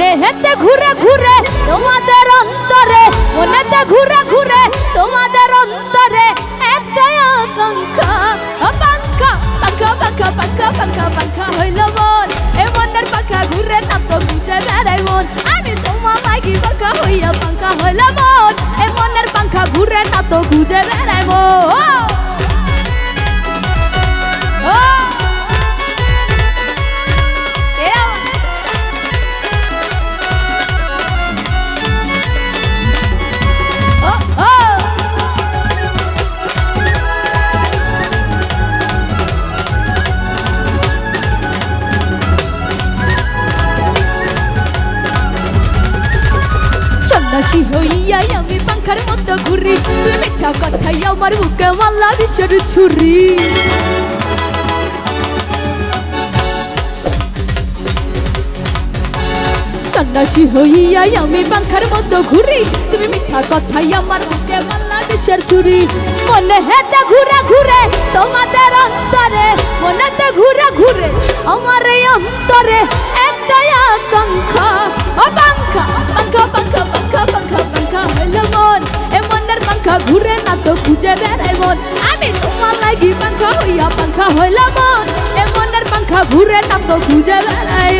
মনেতে ঘুরে ঘুরে তোমাদের অন্তরে মনেতে ঘুরে ঘুরে তোমাদের অন্তরে একটাই আকাঙ্ক্ষা পাঙ্খা পাঙ্খা পাঙ্খা পাঙ্খা পাঙ্খা পাঙ্খা হইল মন। এ মনের পাখা ঘুরে না তো বুঝে বেড়াই মন। আমি তোমার লাগি পাখা হইয়া পাঙ্খা হইল মন? এ মনের পাঙ্খা ঘুরে না তো বুঝে বেড়াই মন। ও! সন্ন্যাসী হইয়াই আমি পাঙ্খার মতো ঘুরি। তুই মিঠা কথাই আমার বুকে মাল্লা বিষের ছুরি। সন্ন্যাসী হইয়াই আমি পাঙ্খার মতো ঘুরি। তুমি মিঠা কথাই আমার বুকে মাল্লা বিষের ছুরি। মনে হেতে ঘুরে ঘুরে তোমাদের অন্তরে, মনেতে ঘুরে ঘুরে পাঙ্খা হইল মন এ মনের পাঙ্খা ঘুরে না তো খুঁজে বেড়াই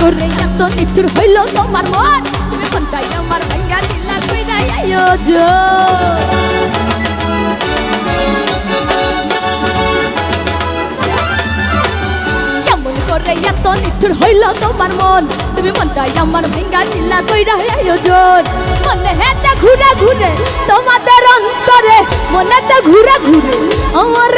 করে এত নিচুর হইল তোমার মন তুমি মনটাই আমার ভাঙ্গা দিলা কইরা আয়োজন এত নিঠুর হইল তোমার মন তুমি মনটাই আমার ভেঙ্গা দিলা কইরা আয়োজন মনে হেতে ঘুরে ঘুরে তোমাদের অন্তরে মনেতে ঘুরে ঘুরে আমার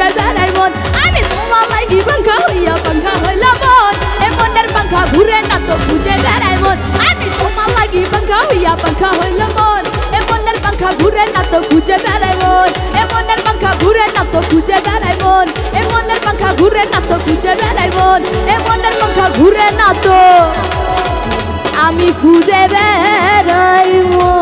খুঁজে বেড়াই মন। আমি তোমার লাগি পাঙ্খা হইয়া পাঙ্খা হইল মন। এ মনের পাঙ্খা ঘুরে না তো খুঁজে বেড়াই মন। আমি তোমার লাগি পাঙ্খা হইয়া পাঙ্খা হইল মন। এ মনের পাঙ্খা ঘুরে না তো খুঁজে বেড়াই মন। এ মনের পাঙ্খা ঘুরে না তো খুঁজে বেড়াই মন। এ মনের পাঙ্খা ঘুরে না তো খুঁজে বেড়াই মন। এ মনের পাঙ্খা ঘুরে না তো আমি খুঁজে বেড়াই মন।